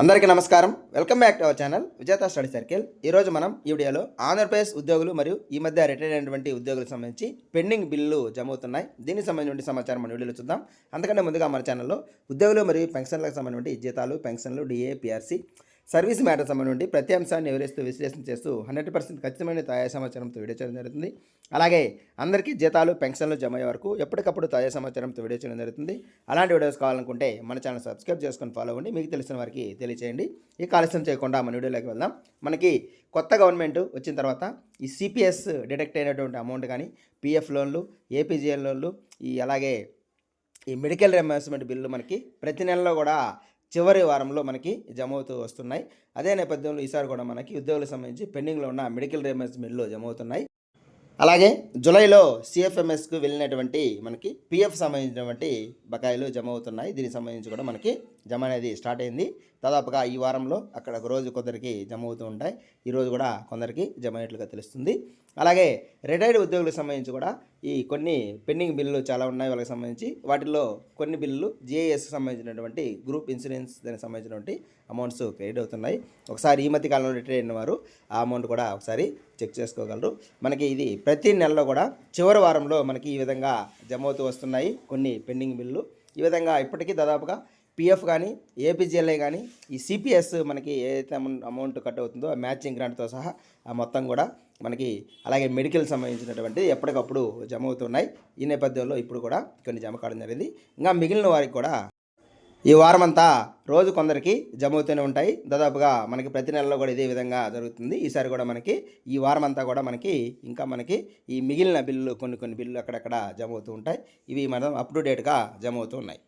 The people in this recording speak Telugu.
అందరికీ నమస్కారం. Welcome back to our channel Vijetha study circle. ఈరోజు మనం ఈ వీడియోలో ఆంధ్రప్రదేశ్ ఉద్యోగులు మరియు ఈ మధ్య రిటైర్ అయినటువంటి ఉద్యోగులకు సంబంధించి పెండింగ్ బిల్లులు జమ అవుతున్నాయి దీనికి సంబంధించిన సమాచారం మన వీడియోలో చూద్దాం. అంతకంటే ముందుగా మన ఛానల్లో ఉద్యోగులు మరియు పెన్షన్లకు సంబంధించి జీతాలు పెన్షన్లు డిఏ పిఆర్సీ సర్వీస్ మ్యాటర్ సంబంధించి ప్రతి అంశాన్ని వివరిస్తూ విశ్లేషణ చేస్తూ హండ్రెడ్ పర్సెంట్ ఖచ్చితమైన తాజా సమాచారంతో వీడియో చేయడం జరుగుతుంది. అలాగే అందరికీ జీతాలు పెన్షన్లు జమ అయ్యే వరకు ఎప్పటికప్పుడు తాజా సమాచారంతో వీడియో చేయడం జరుగుతుంది. అలాంటి వీడియోస్ కావాలనుకుంటే మన ఛానల్ సబ్స్క్రైబ్ చేసుకొని ఫాలో అవ్వండి. మీకు తెలిసిన వారికి తెలియచేయండి. ఈ ఆలస్యం చేయకుండా మన వీడియోలోకి వెళ్దాం. మనకి కొత్త గవర్నమెంట్ వచ్చిన తర్వాత ఈ సిపిఎస్ డిడక్ట్ అయినటువంటి అమౌంట్ కానీ పిఎఫ్ లోన్లు ఏపీజీఎల్ లోన్లు ఈ అలాగే ఈ మెడికల్ రియంబర్స్మెంట్ బిల్లు మనకి ప్రతి నెలలో కూడా చివరి వారంలో మనకి జమ అవుతూ వస్తున్నాయి. అదే నేపథ్యంలో ఈసారి కూడా మనకి ఉద్యోగులకు సంబంధించి పెండింగ్లో ఉన్న మెడికల్ రియంబర్స్మెంట్ బిల్లు జమ అవుతున్నాయి అలాగే జూలైలో సిఎఫ్ఎంఎస్కు వెళ్ళినటువంటి మనకి పిఎఫ్ సంబంధించినటువంటి బకాయిలు జమ అవుతున్నాయి దీనికి సంబంధించి కూడా మనకి జమ అనేది స్టార్ట్ అయింది. దాదాపుగా ఈ వారంలో అక్కడ ఒక రోజు కొందరికి జమ అవుతూ ఉంటాయి ఈరోజు కూడా కొందరికి జమ అయినట్లుగా తెలుస్తుంది. అలాగే రిటైర్డ్ ఉద్యోగులకు సంబంధించి కూడా ఈ కొన్ని పెండింగ్ బిల్లులు చాలా ఉన్నాయి వాళ్ళకి సంబంధించి. వాటిలో కొన్ని బిల్లులు జిఐఎస్ సంబంధించినటువంటి గ్రూప్ ఇన్సూరెన్స్ దానికి సంబంధించినటువంటి అమౌంట్స్ క్రెడిట్ అవుతున్నాయి. ఒకసారి ఈ మధ్య కాలంలో రిటైర్ అయిన వారు ఆ అమౌంట్ కూడా ఒకసారి చెక్ చేసుకోగలరు. మనకి ఇది ప్రతి నెలలో కూడా చివరి వారంలో మనకి ఈ విధంగా జమ అవుతూ వస్తున్నాయి కొన్ని పెండింగ్ బిల్లులు. ఈ విధంగా ఇప్పటికీ దాదాపుగా పిఎఫ్ కానీ ఏపీజీఎల్ఐ కానీ ఈ సిపిఎస్ మనకి ఏదైతే అమౌంట్ అమౌంట్ కట్ అవుతుందో ఆ మ్యాచింగ్ గ్రాంట్తో సహా ఆ మొత్తం కూడా మనకి అలాగే మెడికల్ సంబంధించినటువంటి ఎప్పటికప్పుడు జమ అవుతున్నాయి ఈ నేపథ్యంలో ఇప్పుడు కూడా కొన్ని జమ కావడం జరిగింది. ఇంకా మిగిలిన వారికి కూడా ఈ వారం అంతా రోజు కొందరికి జమ అవుతూనే ఉంటాయి. దాదాపుగా మనకి ప్రతి నెలలో కూడా ఇదే విధంగా జరుగుతుంది. ఈసారి కూడా మనకి ఈ వారం అంతా కూడా మనకి ఇంకా మనకి ఈ మిగిలిన బిల్లులు కొన్ని కొన్ని బిల్లులు అక్కడక్కడ జమ అవుతూ ఉంటాయి. ఇవి మనం అప్ టు డేట్గా జమ అవుతూ ఉన్నాయి.